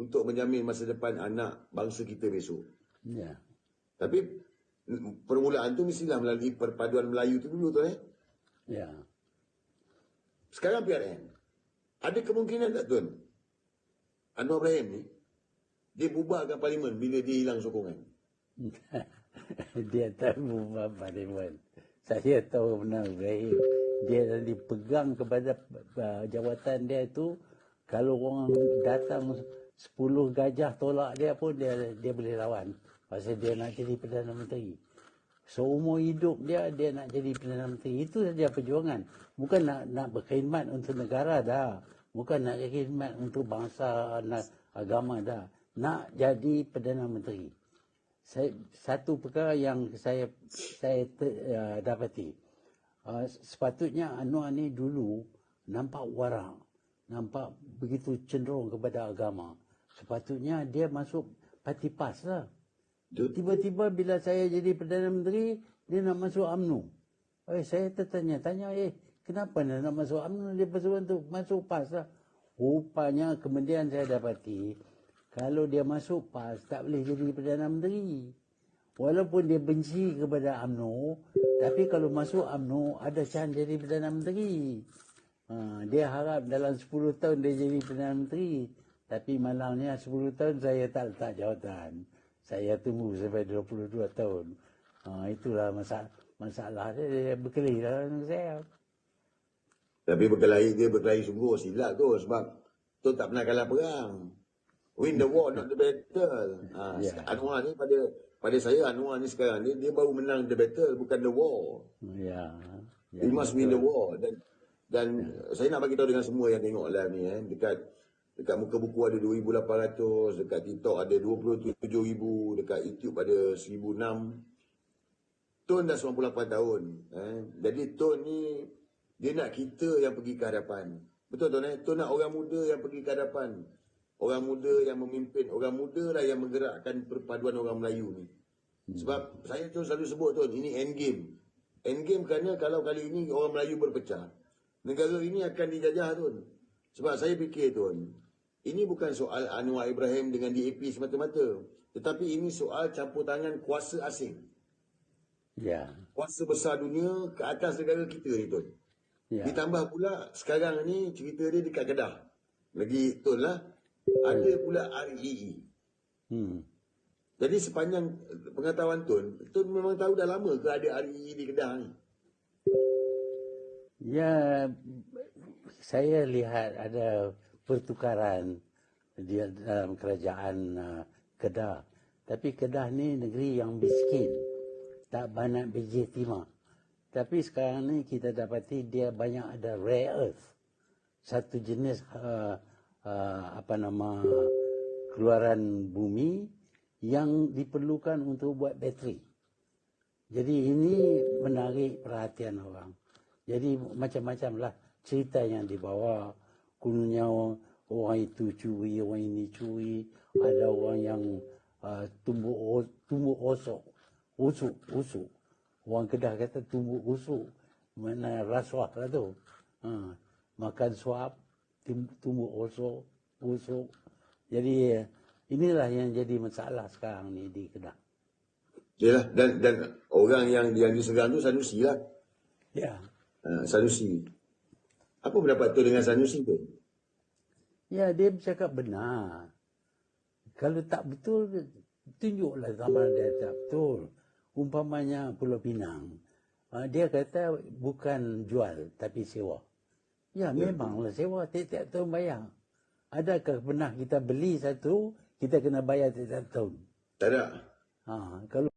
untuk menjamin masa depan anak bangsa kita besok. Ya. Tapi mm, permulaan tu mestilah melalui perpaduan Melayu tu dulu tu eh. Ya. Sekarang PRN. Ada kemungkinan tak tuan? Anwar Ibrahim ni dia bubarkan parlimen bila dia hilang sokongan. dia tak berubah parlimen. Saya tahu benar Ibrahim. Dia dah dipegang kepada uh, jawatan dia tu. Kalau orang datang 10 gajah tolak dia pun dia dia boleh lawan. Pasal dia nak jadi Perdana Menteri. Seumur hidup dia, dia nak jadi Perdana Menteri. Itu saja perjuangan. Bukan nak nak berkhidmat untuk negara dah. Bukan nak berkhidmat untuk bangsa, nak agama dah. Nak jadi Perdana Menteri saya, satu perkara yang saya saya ter, uh, dapati uh, sepatutnya Anwar ni dulu nampak warang nampak begitu cenderung kepada agama sepatutnya dia masuk parti PAS lah tiba-tiba bila saya jadi Perdana Menteri dia nak masuk UMNO eh, saya tertanya tanya eh kenapa dia nak masuk UMNO dia bersuruh untuk masuk PAS lah rupanya kemudian saya dapati kalau dia masuk PAS, tak boleh jadi Perdana Menteri. Walaupun dia benci kepada UMNO, tapi kalau masuk UMNO, ada chance jadi Perdana Menteri. Ha, dia harap dalam 10 tahun dia jadi Perdana Menteri. Tapi malangnya 10 tahun saya tak letak jawatan. Saya tunggu sampai 22 tahun. Ha, itulah masalah, masalah dia, dia berkelahi dalam saya. Tapi berkelahi dia berkelahi sungguh silap tu sebab tu tak pernah kalah perang. Win the war, not the battle. Ha, yeah. Anwar ni pada pada saya Anwar ni sekarang ni dia baru menang the battle bukan the war. Ya. Yeah. He must win the war dan dan yeah. saya nak bagi tahu dengan semua yang tengok lah ni eh dekat dekat muka buku ada 2800, dekat TikTok ada 27000, dekat YouTube ada 1006. Tun dah 98 tahun eh. Jadi Tun ni dia nak kita yang pergi ke hadapan. Betul tuan eh? Tun nak orang muda yang pergi ke hadapan. Orang muda yang memimpin, orang muda lah yang menggerakkan perpaduan orang Melayu ni. Sebab saya tu selalu sebut tu, ini end game. End game kerana kalau kali ini orang Melayu berpecah, negara ini akan dijajah tu. Sebab saya fikir tu, ini bukan soal Anwar Ibrahim dengan DAP semata-mata. Tetapi ini soal campur tangan kuasa asing. Ya. Kuasa besar dunia ke atas negara kita ni tu. Ya. Ditambah pula sekarang ni cerita dia dekat Kedah. Lagi betul lah ada pula REE. Hmm. Jadi sepanjang pengetahuan Tun, Tun memang tahu dah lama ke ada REE di Kedah ni? Ya, saya lihat ada pertukaran di dalam kerajaan uh, Kedah. Tapi Kedah ni negeri yang miskin. Tak banyak biji timah. Tapi sekarang ni kita dapati dia banyak ada rare earth. Satu jenis uh, uh, apa nama keluaran bumi yang diperlukan untuk buat bateri. Jadi ini menarik perhatian orang. Jadi macam-macam lah cerita yang dibawa. Kononnya orang itu curi, orang ini curi. Ada orang yang uh, tumbuh tumbuh osok, usuk, usuk. Orang Kedah kata tumbuh usuk. Mana rasuah lah tu. Ha, makan suap, tumbuh osok, busuk. Jadi inilah yang jadi masalah sekarang ni di Kedah. Yalah dan dan orang yang yang diserang tu Sanusi lah. Ya. Uh, Sanusi. Apa pendapat tu dengan Sanusi tu? Ya, dia bercakap benar. Kalau tak betul, tunjuklah zaman dia tak betul. Umpamanya Pulau Pinang. Uh, dia kata bukan jual, tapi sewa. Ya, ya. memanglah sewa tiap-tiap tahun bayar. Adakah pernah kita beli satu, kita kena bayar tiap-tiap tahun? Tak ada. Ha, kalau